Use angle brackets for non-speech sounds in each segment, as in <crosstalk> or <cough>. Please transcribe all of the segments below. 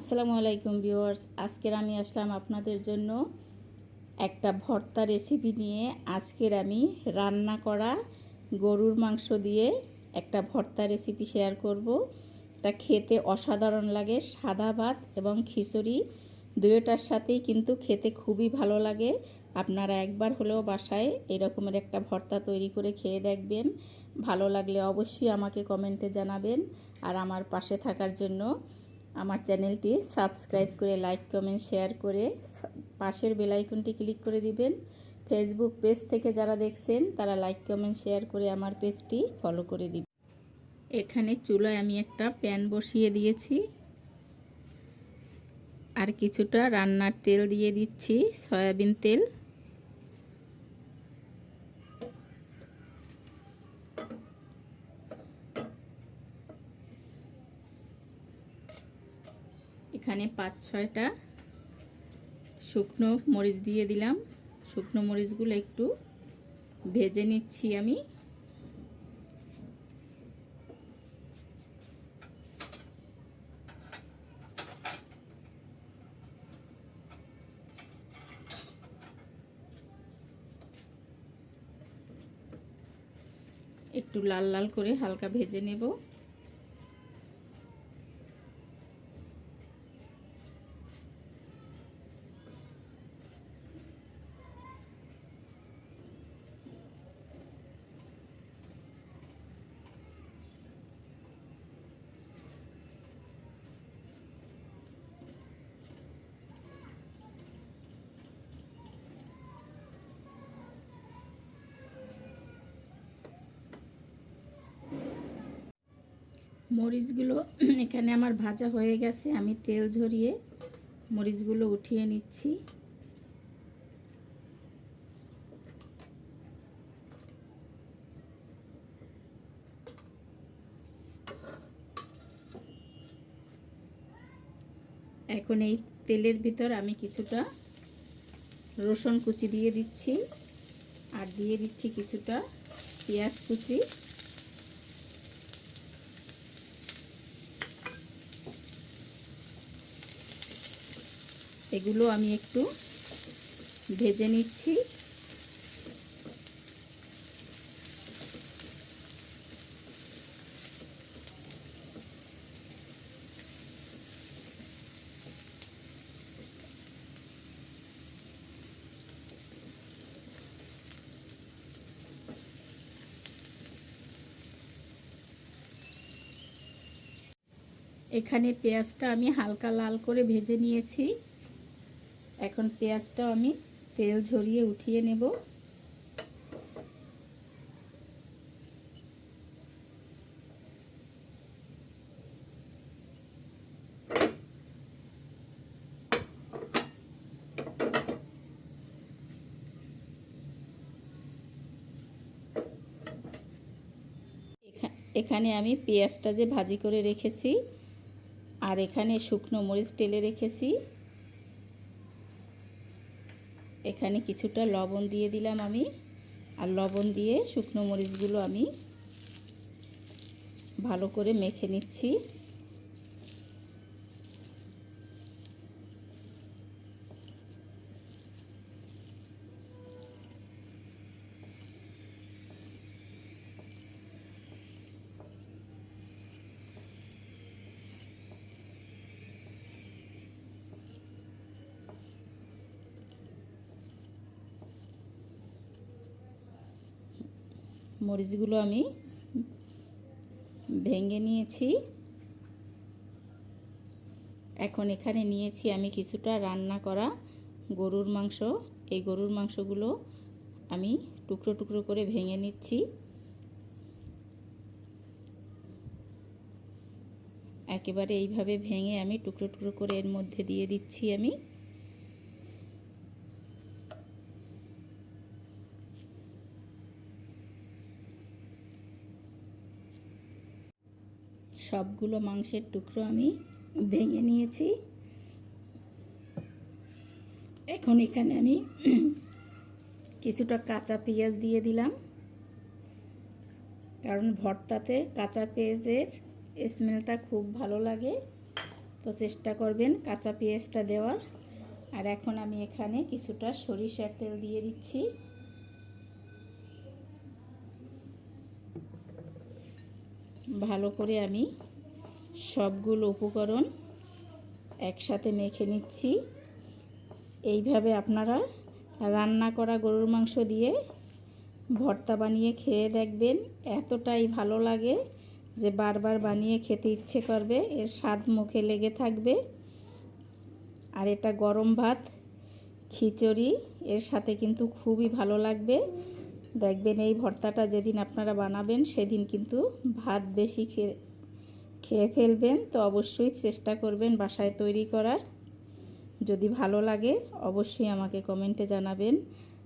আসসালামু আলাইকুম ভিউয়ার্স। আজকের আমি আসলাম আপনাদের জন্য একটা ভর্তা রেসিপি নিয়ে। আজকের আমি রান্না করা গরুর মাংস দিয়ে একটা ভর্তা রেসিপি শেয়ার করব। তা খেতে অসাধারণ লাগে, সাদা ভাত এবং খিচুড়ি দুয়োটার সাথেই কিন্তু খেতে খুবই ভালো লাগে। আপনারা একবার হলেও বাসায় এরকমের একটা ভর্তা তৈরি করে খেয়ে দেখবেন। ভালো লাগলে অবশ্যই আমাকে কমেন্টে জানাবেন। আর আমার পাশে থাকার জন্য আমার চ্যানেলটি সাবস্ক্রাইব করে, লাইক, কমেন্ট, শেয়ার করে পাশের বেলাইকনটি ক্লিক করে দিবেন। ফেসবুক পেজ থেকে যারা দেখছেন, তারা লাইক, কমেন্ট, শেয়ার করে আমার পেজটি ফলো করে দিবেন। এখানে চুলায় আমি একটা প্যান বসিয়ে দিয়েছি। আর কিছুটা রান্নার তেল দিয়ে দিচ্ছি, সয়াবিন তেল। এখানে পাঁচ, ছয়টা শুকনো মরিচ দিয়ে দিলাম। শুকনো মরিচগুলো একটু ভেজে নিচ্ছি আমি। একটু লাল লাল করে হালকা ভেজে নেব। মরিচগুলো <clears throat> এখানে আমার ভাজা হয়ে গেছে। আমি তেল ঝরিয়ে মরিচগুলো উঠিয়ে নিচ্ছি। এখন এই তেলের ভিতর আমি কিছুটা রসুন কুচি দিয়ে দিচ্ছি। আর দিয়ে দিচ্ছি কিছুটা পেঁয়াজ কুচি। এগুলো আমি একটু ভেজে নিচ্ছি। এখানে পেঁয়াজটা আমি হালকা লাল করে ভেজে নিয়েছি। এখন পেঁয়াজটাও আমি তেল ঝরিয়ে উঠিয়ে নেব। এখা- এখানে আমি পেঁয়াজটা যে ভাজি করে রেখেছি, আর এখানে শুকনো মরিচ তেলে রেখেছি। এখানে কিছুটা লবণ দিয়ে দিলাম আমি। আর লবণ দিয়ে শুকনো মরিচগুলো আমি ভালো করে মেখে নিচ্ছি। মরিচগুলো আমি ভেঙে নিয়েছি। এখন এখানে নিয়েছি আমি কিছুটা রান্না করা গরুর মাংস। এই গরুর মাংসগুলো আমি টুকরো টুকরো করে ভেঙে নিচ্ছি। একেবারে এইভাবে ভেঙে আমি টুকরো টুকরো করে এর মধ্যে দিয়ে দিচ্ছি আমি। সবগুলো মাংসের টুকরো আমি ভেঙে নিয়েছি। এখন এখানে আমি কিছুটা কাঁচা পেঁয়াজ দিয়ে দিলাম। কারণ ভর্তাতে কাঁচা পেঁয়াজের স্মেলটা খুব ভালো লাগে। তো চেষ্টা করবেন কাঁচা পেঁয়াজটা দেওয়ার। আর এখন আমি এখানে কিছুটা সরিষার তেল দিয়ে দিচ্ছি। ভালো করে আমি সবগুলো উপকরণ একসাথে মেখে নিচ্ছি। এইভাবে আপনারা রান্না করা গরুর মাংস দিয়ে ভর্তা বানিয়ে খেয়ে দেখবেন এতটাই ভালো লাগে যে বারবার বানিয়ে খেতে ইচ্ছে করবে, এর স্বাদ মুখে লেগে থাকবে। আর এটা গরম ভাত, খিচুড়ি, এর সাথে কিন্তু খুবই ভালো লাগবে। দেখবেন এই ভর্তাটা যেদিন আপনারা বানাবেন, সেদিন কিন্তু ভাত বেশি খেয়ে খেয়ে ফেলবেন। তো অবশ্যই চেষ্টা করবেন বাসায় তৈরি করার। যদি ভালো লাগে, অবশ্যই আমাকে কমেন্টে জানাবেন।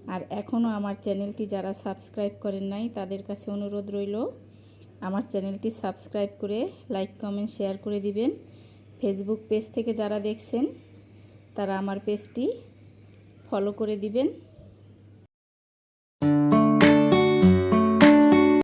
আর এখনও আমার চ্যানেলটি যারা সাবস্ক্রাইব করেন নাই, তাদের কাছে অনুরোধ রইল, আমার চ্যানেলটি সাবস্ক্রাইব করে লাইক, কমেন্ট, শেয়ার করে দিবেন। ফেসবুক পেজ থেকে যারা দেখছেন, তারা আমার পেজটি ফলো করে দিবেন।